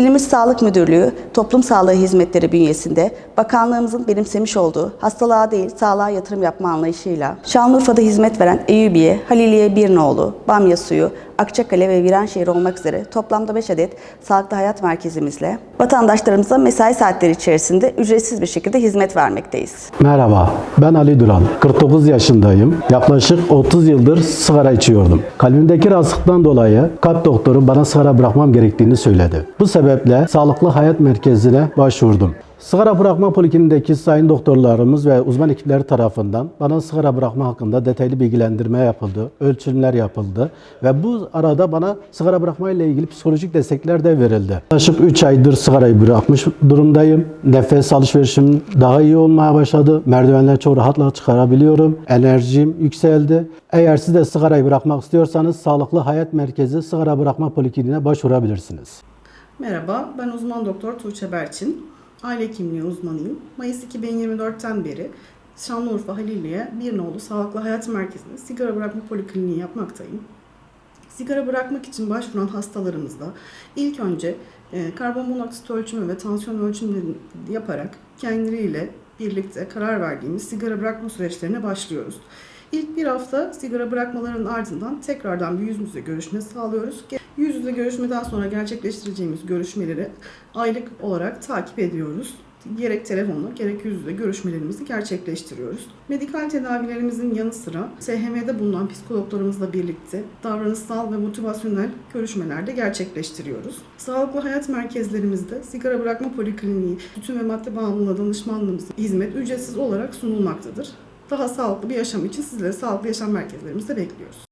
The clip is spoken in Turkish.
İlimiz Sağlık Müdürlüğü, Toplum Sağlığı Hizmetleri bünyesinde bakanlığımızın benimsemiş olduğu hastalığa değil sağlığa yatırım yapma anlayışıyla Şanlıurfa'da hizmet veren Eyüpiye, Haliliye Birnoğlu, Bamya Suyu, Akçakale ve Viranşehir olmak üzere toplamda 5 adet sağlıklı hayat merkezimizle vatandaşlarımıza mesai saatleri içerisinde ücretsiz bir şekilde hizmet vermekteyiz. Merhaba, ben Ali Duran. 49 yaşındayım. Yaklaşık 30 yıldır sigara içiyordum. Kalbimdeki rahatsızlıktan dolayı kalp doktorum bana sigara bırakmam gerektiğini söyledi. Bu sebeple Sağlıklı Hayat Merkezi'ne başvurdum. Sigara bırakma polikliniğindeki sayın doktorlarımız ve uzman ekipleri tarafından bana sigara bırakma hakkında detaylı bilgilendirme yapıldı, ölçümler yapıldı ve bu arada bana sigara bırakma ile ilgili psikolojik destekler de verildi. Yaklaşık 3 aydır sigarayı bırakmış durumdayım. Nefes alışverişim daha iyi olmaya başladı. Merdivenleri çok rahatla çıkarabiliyorum. Enerjim yükseldi. Eğer siz de sigarayı bırakmak istiyorsanız Sağlıklı Hayat Merkezi Sigara Bırakma Polikliniğine başvurabilirsiniz. Merhaba, ben uzman doktor Tuğçe Berçin. Aile hekimliği uzmanıyım. Mayıs 2024'ten beri Şanlıurfa Haliliye Bir Nolu Sağlıklı Hayat Merkezi'nde sigara bırakma polikliniği yapmaktayım. Sigara bırakmak için başvuran hastalarımızda ilk önce e, karbon monoksit ölçümü ve tansiyon ölçümlerini yaparak kendileriyle birlikte karar verdiğimiz sigara bırakma süreçlerine başlıyoruz. İlk bir hafta sigara bırakmaların ardından tekrardan bir yüz yüze görüşme sağlıyoruz. Yüz yüze görüşmeden sonra gerçekleştireceğimiz görüşmeleri aylık olarak takip ediyoruz. Gerek telefonla gerek yüz yüze görüşmelerimizi gerçekleştiriyoruz. Medikal tedavilerimizin yanı sıra SHM'de bulunan psikologlarımızla birlikte davranışsal ve motivasyonel görüşmeler de gerçekleştiriyoruz. Sağlıklı hayat merkezlerimizde sigara bırakma polikliniği, tütün ve madde bağımlılığı danışmanlığımız hizmet ücretsiz olarak sunulmaktadır. Daha sağlıklı bir yaşam için sizleri sağlıklı yaşam merkezlerimizde bekliyoruz.